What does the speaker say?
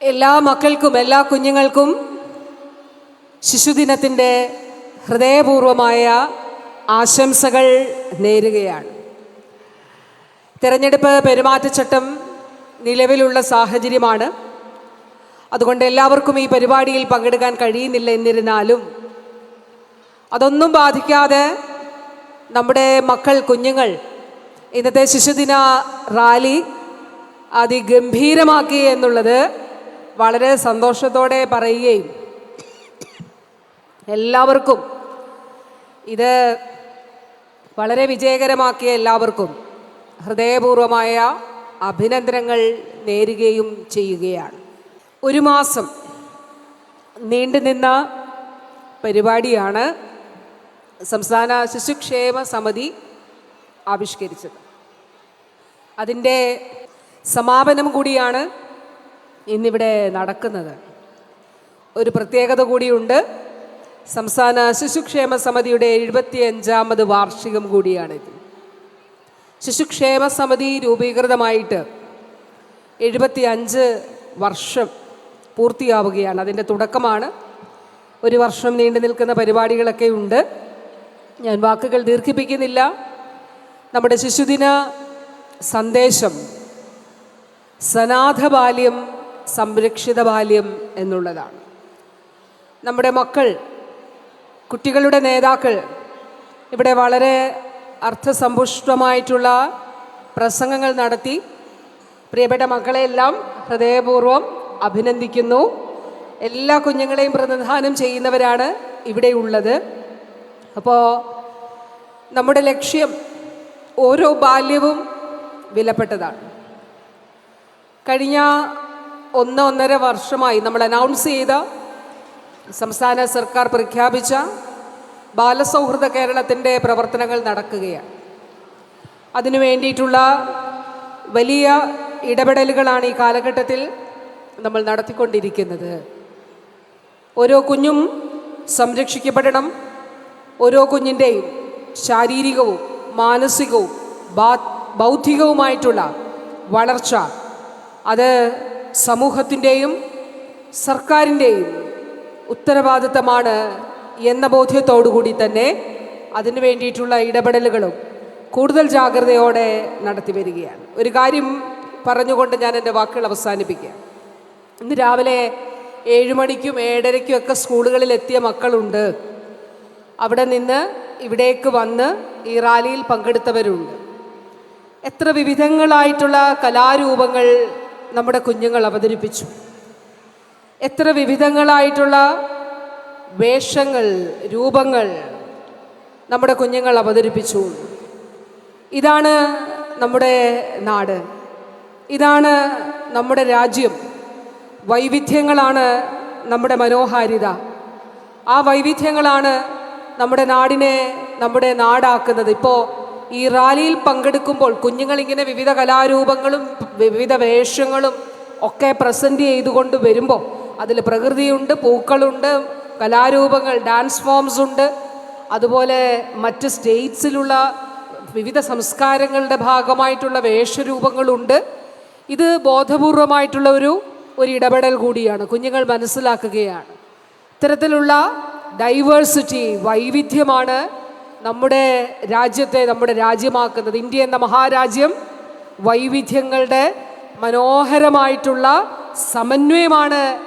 എല്ലാ മക്കൾക്കും എല്ലാ കുഞ്ഞുങ്ങൾക്കും ശിശുദിനത്തിന്റെ ഹൃദയപൂർവമായ ആശംസകൾ നേരുകയാണ്. തിരഞ്ഞെടുപ്പ് പെരുമാറ്റച്ചട്ടം നിലവിലുള്ള സാഹചര്യമാണ്. അതുകൊണ്ട് എല്ലാവർക്കും ഈ പരിപാടിയിൽ പങ്കെടുക്കാൻ കഴിയുന്നില്ല എന്നിരുന്നാലും അതൊന്നും ബാധിക്കാതെ നമ്മുടെ മക്കൾ കുഞ്ഞുങ്ങൾ ഇന്നത്തെ ശിശുദിന റാലി അതിഗംഭീരമാക്കി എന്നുള്ളത് വളരെ സന്തോഷത്തോടെ പറയുകയും എല്ലാവർക്കും ഇത് വളരെ വിജയകരമാക്കിയ എല്ലാവർക്കും ഹൃദയപൂർവമായ അഭിനന്ദനങ്ങൾ നേരുകയും ചെയ്യുകയാണ്. ഒരു മാസം നീണ്ടുനിന്ന പരിപാടിയാണ് സംസ്ഥാന ശിശുക്ഷേമ സമിതി ആവിഷ്കരിച്ചത്. അതിന്റെ സമാപനം കൂടിയാണ് ഇന്നിവിടെ നടക്കുന്നത്. ഒരു പ്രത്യേകത കൂടിയുണ്ട്. സംസ്ഥാന ശിശുക്ഷേമ സമിതിയുടെ എഴുപത്തിയഞ്ചാമത് വാർഷികം കൂടിയാണിത്. ശിശുക്ഷേമ സമിതി രൂപീകൃതമായിട്ട് എഴുപത്തി അഞ്ച് വർഷം പൂർത്തിയാവുകയാണ്. അതിന്റെ തുടക്കമാണ്. ഒരു വർഷം നീണ്ടു നിൽക്കുന്ന പരിപാടികളൊക്കെ ഉണ്ട്. ഞാൻ വാക്കുകൾ ദീർഘിപ്പിക്കുന്നില്ല. നമ്മുടെ ശിശുദിന സന്ദേശം സനാഥ ബാല്യം സംരക്ഷിത ബാല്യം എന്നുള്ളതാണ്. നമ്മുടെ മക്കൾ കുട്ടികളുടെ നേതാക്കൾ ഇവിടെ വളരെ അർത്ഥസമ്പുഷ്ടമായിട്ടുള്ള പ്രസംഗങ്ങൾ നടത്തി. പ്രിയപ്പെട്ട മക്കളെയെല്ലാം ഹൃദയപൂർവം അഭിനന്ദിക്കുന്നു. എല്ലാ കുഞ്ഞുങ്ങളെയും പ്രതിനിധാനം ചെയ്യുന്നവരാണ് ഇവിടെയുള്ളത് അപ്പോൾ നമ്മുടെ ലക്ഷ്യം ഓരോ ബാല്യവും വിലപ്പെട്ടതാണ്. കഴിഞ്ഞ ഒന്ന് ഒന്നര വർഷമായി നമ്മൾ അനൗൺസ് ചെയ്ത സംസ്ഥാന സർക്കാർ പ്രഖ്യാപിച്ച ബാലസൗഹൃദ കേരളത്തിന്റെ പ്രവർത്തനങ്ങൾ നടക്കുകയാണ്. അതിനു വേണ്ടിയിട്ടുള്ള വലിയ ഇടപെടലുകളാണ് ഈ കാലഘട്ടത്തിൽ നമ്മൾ നടത്തിക്കൊണ്ടിരിക്കുന്നത്. ഓരോ കുഞ്ഞും സംരക്ഷിക്കപ്പെടണം. ഓരോ കുഞ്ഞിന്റെയും ശാരീരികവും മാനസികവും ബൗദ്ധികവുമായിട്ടുള്ള വളർച്ച. അത് സമൂഹത്തിന്റെയും സർക്കാരിന്റെയും ഉത്തരവാദിത്തമാണ് എന്ന ബോധ്യത്തോടുകൂടി തന്നെ അതിനു വേണ്ടിയിട്ടുള്ള ഇടപെടലുകളും കൂടുതൽ ജാഗ്രതയോടെ നടത്തി വരികയാണ്. ഒരു കാര്യം പറഞ്ഞുകൊണ്ട് ഞാൻ എന്റെ വാക്കുകൾ അവസാനിപ്പിക്കുക ഇന്ന് രാവിലെ ഏഴ് മണിക്കും ഏഴരയ്ക്കും ഒക്കെ സ്കൂളുകളിൽ എത്തിയ മക്കളുണ്ട്. അവിടെ നിന്ന് ഇവിടേക്ക് വന്ന് ഈ റാലിയിൽ പങ്കെടുത്തവരുണ്ട്. എത്ര വിവിധങ്ങളായിട്ടുള്ള കലാരൂപങ്ങൾ നമ്മുടെ കുഞ്ഞുങ്ങൾ അവതരിപ്പിച്ചു. എത്ര വിവിധങ്ങളായിട്ടുള്ള വേഷങ്ങൾ രൂപങ്ങൾ നമ്മുടെ കുഞ്ഞുങ്ങൾ അവതരിപ്പിച്ചു. ഇതാണ് നമ്മുടെ നാട്. ഇതാണ് നമ്മുടെ രാജ്യം. വൈവിധ്യങ്ങളാണ് നമ്മുടെ മനോഹാരിത. ആ വൈവിധ്യങ്ങളാണ് നമ്മുടെ നാടിനെ നമ്മുടെ നാടാക്കുന്നത്. ഇപ്പോൾ ഈ റാലിയിൽ പങ്കെടുക്കുമ്പോൾ കുഞ്ഞുങ്ങളിങ്ങനെ വിവിധ കലാരൂപങ്ങളും വിവിധ വേഷങ്ങളും ഒക്കെ പ്രസന്റ് ചെയ്തുകൊണ്ട് വരുമ്പോൾ അതിൽ പ്രകൃതിയുണ്ട് പൂക്കളുണ്ട് കലാരൂപങ്ങൾ ഡാൻസ് ഫോംസ് ഉണ്ട്. അതുപോലെ മറ്റ് സ്റ്റേറ്റ്സിലുള്ള വിവിധ സംസ്കാരങ്ങളുടെ ഭാഗമായിട്ടുള്ള വേഷരൂപങ്ങളുണ്ട്. ഇത് ബോധപൂർവമായിട്ടുള്ള ഒരു ഒരു ഇടപെടൽ കൂടിയാണ്. കുഞ്ഞുങ്ങൾ മനസ്സിലാക്കുകയാണ്. ഇത്തരത്തിലുള്ള ഡൈവേഴ്സിറ്റി വൈവിധ്യമാണ് നമ്മുടെ രാജ്യത്തെ നമ്മുടെ രാജ്യമാക്കുന്നത് ഇന്ത്യ എന്ന മഹാരാജ്യം വൈവിധ്യങ്ങളുടെ മനോഹരമായിട്ടുള്ള സമന്വയമാണ്.